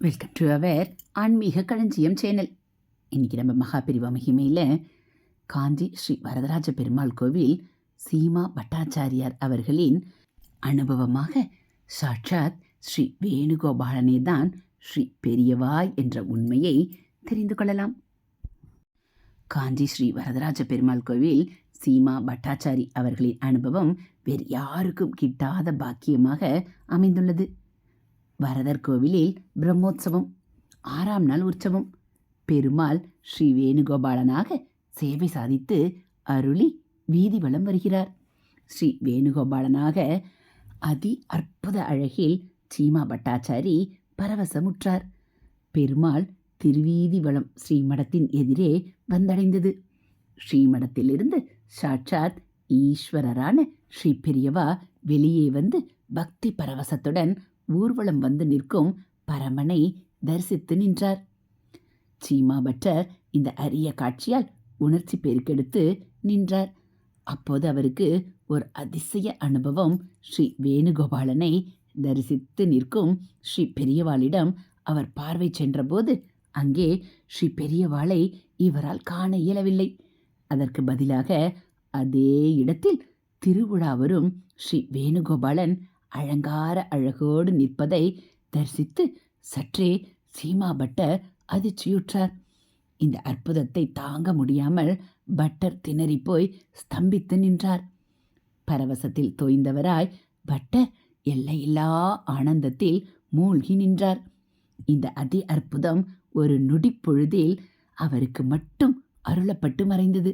Welcome to our ஆன்மீக களஞ்சியம் channel இன்றைக்கி நம்ம மகாபிரிவா மகிமையில் காஞ்சி ஸ்ரீ வரதராஜ பெருமாள் கோவில் சீமா பட்டாச்சாரியார் அவர்களின் அனுபவமாக சாட்சாத் ஸ்ரீ வேணுகோபாலனே தான் ஸ்ரீ பெரியவாய் என்ற உண்மையை தெரிந்து கொள்ளலாம். காஞ்சி ஸ்ரீ வரதராஜ பெருமாள் கோவில் சீமா பட்டாச்சாரி அவர்களின் அனுபவம் வேறு யாருக்கும் கிட்டாத பாக்கியமாக அமைந்துள்ளது. வரதர் கோவிலில் பிரம்மோற்சவம் ஆறாம் நாள் உற்சவம். பெருமாள் ஸ்ரீ வேணுகோபாலனாக சேவை சாதித்து அருளி வீதி வலம் வருகிறார். ஸ்ரீ வேணுகோபாலனாக அதி அற்புத அழகில் சீமா பட்டாச்சாரி பரவசமுற்றார். பெருமாள் திருவீதி வளம் ஸ்ரீமடத்தின் எதிரே வந்தடைந்தது. ஸ்ரீமடத்திலிருந்து சாட்சாத் ஈஸ்வரரான ஸ்ரீ பெரியவா வெளியே வந்து பக்தி பரவசத்துடன் ஊர்வலம் வந்து நிற்கும் பரமனை தரிசித்து நின்றார். சீமா பட்டர் இந்த அரிய காட்சியால் உணர்ச்சி பெருக்கெடுத்து நின்றார். அப்போது அவருக்கு ஒரு அதிசய அனுபவம். ஸ்ரீ வேணுகோபாலனை தரிசித்து நிற்கும் ஸ்ரீ பெரியவாளிடம் அவர் பார்வை சென்றபோது அங்கே ஸ்ரீ பெரியவாளை இவரால் காண இயலவில்லை. அதற்கு பதிலாக அதே இடத்தில் திருவிழா வரும் ஸ்ரீ வேணுகோபாலன் அலங்கார அழகோடு நிற்பதை தரிசித்து சற்றே சீமா பட்டர் அதிர்ச்சியுற்றார். இந்த அற்புதத்தை தாங்க முடியாமல் பட்டர் திணறி போய் ஸ்தம்பித்து நின்றார். பரவசத்தில் தோய்ந்தவராய் பட்டர் எல்லையில்லா ஆனந்தத்தில் மூழ்கி நின்றார். இந்த அதி அற்புதம் ஒரு நொடிப்பொழுதில் அவருக்கு மட்டும் அருளப்பட்டு மறைந்தது.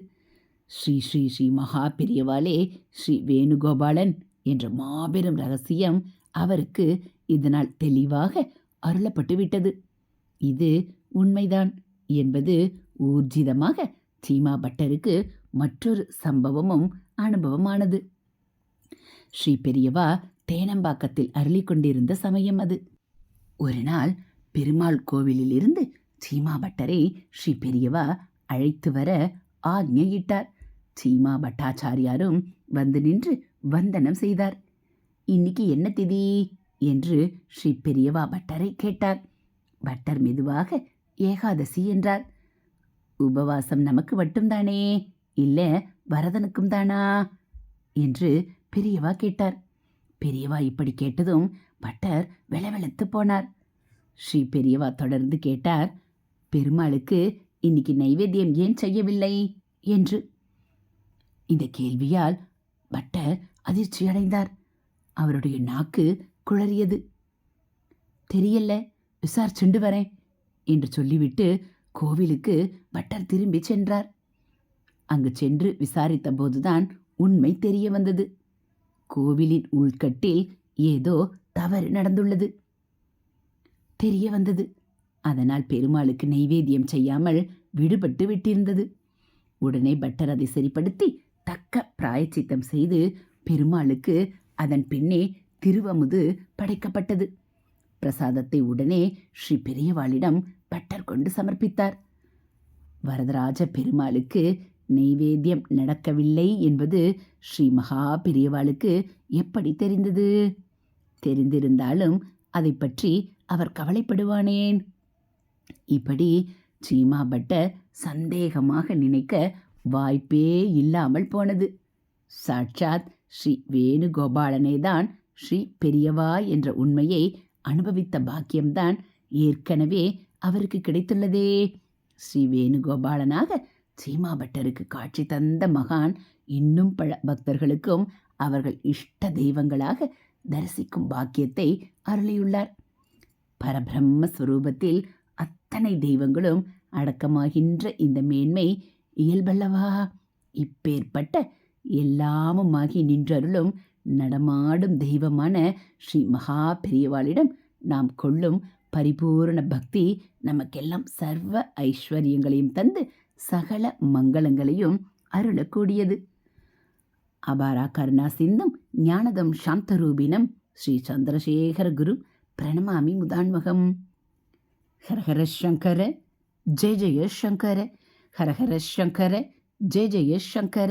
ஸ்ரீ ஸ்ரீ ஸ்ரீ மகா பெரியவாளே ஸ்ரீ வேணுகோபாலன் என்ற மாபெரும் ரகசியம் அவருக்கு இதனால் தெளிவாக அருளப்பட்டு விட்டது. இது உண்மைதான் என்பது ஊர்ஜிதமாக சீமா பட்டருக்கு மற்றொரு சம்பவமும் அனுபவமானது. ஸ்ரீ பெரியவா தேனம்பாக்கத்தில் அருளி கொண்டிருந்த சமயம் அது. ஒரு நாள் பெருமாள் கோவிலிலிருந்து சீமா பட்டரை ஸ்ரீ பெரியவா அழைத்து வர ஆக்ஞையிட்டார். சீமா பட்டாச்சாரியாரும் வந்து நின்று வந்தனம் செய்தார். இன்னைக்கு என்ன திதி என்று ஸ்ரீ பெரியவா பட்டரை கேட்டார். பட்டர் மெதுவாக ஏகாதசி என்றார். உபவாசம் நமக்கு மட்டும்தானே? இல்ல வரதனுக்கும் தானா என்று பெரியவா கேட்டார். பெரியவா இப்படி கேட்டதும் பட்டர் வெளவெளத்து போனார். ஸ்ரீ பெரியவா தொடர்ந்து கேட்டார். பெருமாளுக்கு இன்னைக்கு நைவேத்தியம் ஏன் செய்யவில்லை என்று. இந்த கேள்வியால் பட்டர் அதிர்ச்சியடைந்தார் அவருடைய நாக்கு குளறியது தெரியல விசாரிச்சுண்டு வரேன் என்று சொல்லிவிட்டு கோவிலுக்கு பட்டர் திரும்பி சென்றார். அங்கு சென்று விசாரித்த போதுதான் உண்மை தெரிய வந்தது. கோவிலின் உள்கட்டில் ஏதோ தவறு நடந்துள்ளது. தெரிய வந்தது. அதனால் பெருமாளுக்கு நைவேத்தியம் செய்யாமல் விடுபட்டு விட்டிருந்தது. உடனே பட்டர் அதை சரிப்படுத்தி தக்க பிராயச்சித்தம் செய்து பெருமாளுக்கு அதன் பின்னே திருவமுது படைக்கப்பட்டது. பிரசாதத்தை உடனே ஸ்ரீ பெரியவாளிடம் பட்டர் கொண்டு சமர்ப்பித்தார். வரதராஜ பெருமாளுக்கு நெய்வேத்தியம் நடக்கவில்லை என்பது ஸ்ரீ மகா பெரியவாளுக்கு எப்படி தெரிந்தது? தெரிந்திருந்தாலும் அதை பற்றி அவர் கவலைப்படுவானேன். இப்படி சீமா பட்டர் சந்தேகமாக நினைக்க வாய்ப்பே இல்லாமல் போனது. சாட்சாத் ஸ்ரீ வேணுகோபாலனே தான் ஸ்ரீ பெரியவா என்ற உண்மையை அனுபவித்த பாக்கியம்தான் ஏற்கனவே அவருக்கு கிடைத்துள்ளதே. ஸ்ரீ வேணுகோபாலனாக சீமா பட்டருக்கு காட்சி தந்த மகான் இன்னும் பல பக்தர்களுக்கும் அவர்கள் இஷ்ட தெய்வங்களாக தரிசிக்கும் பாக்கியத்தை அருளியுள்ளார். பரபிரம்ம ஸ்வரூபத்தில் அத்தனை தெய்வங்களும் அடக்கமாகின்ற இந்த மேன்மை இயல்பல்லவா? இப்பேற்பட்ட எல்லாமுமாகி நின்றருளும் நடமாடும் தெய்வமான ஸ்ரீ மகா பெரியவாளிடம் நாம் கொள்ளும் பரிபூரண பக்தி நமக்கெல்லாம் சர்வ ஐஸ்வர்யங்களையும் தந்து சகல மங்களங்களையும் அருளக்கூடியது. அபாரா கருணா சிந்தும் ஞானதம் சாந்தரூபினம் ஸ்ரீ சந்திரசேகர குரு பிரணமாமி முதான்மகம். ஹரஹர சங்கர ஜெய ஜெய சங்கர ஹரஹர சங்கர ஜெய ஜெய சங்கர.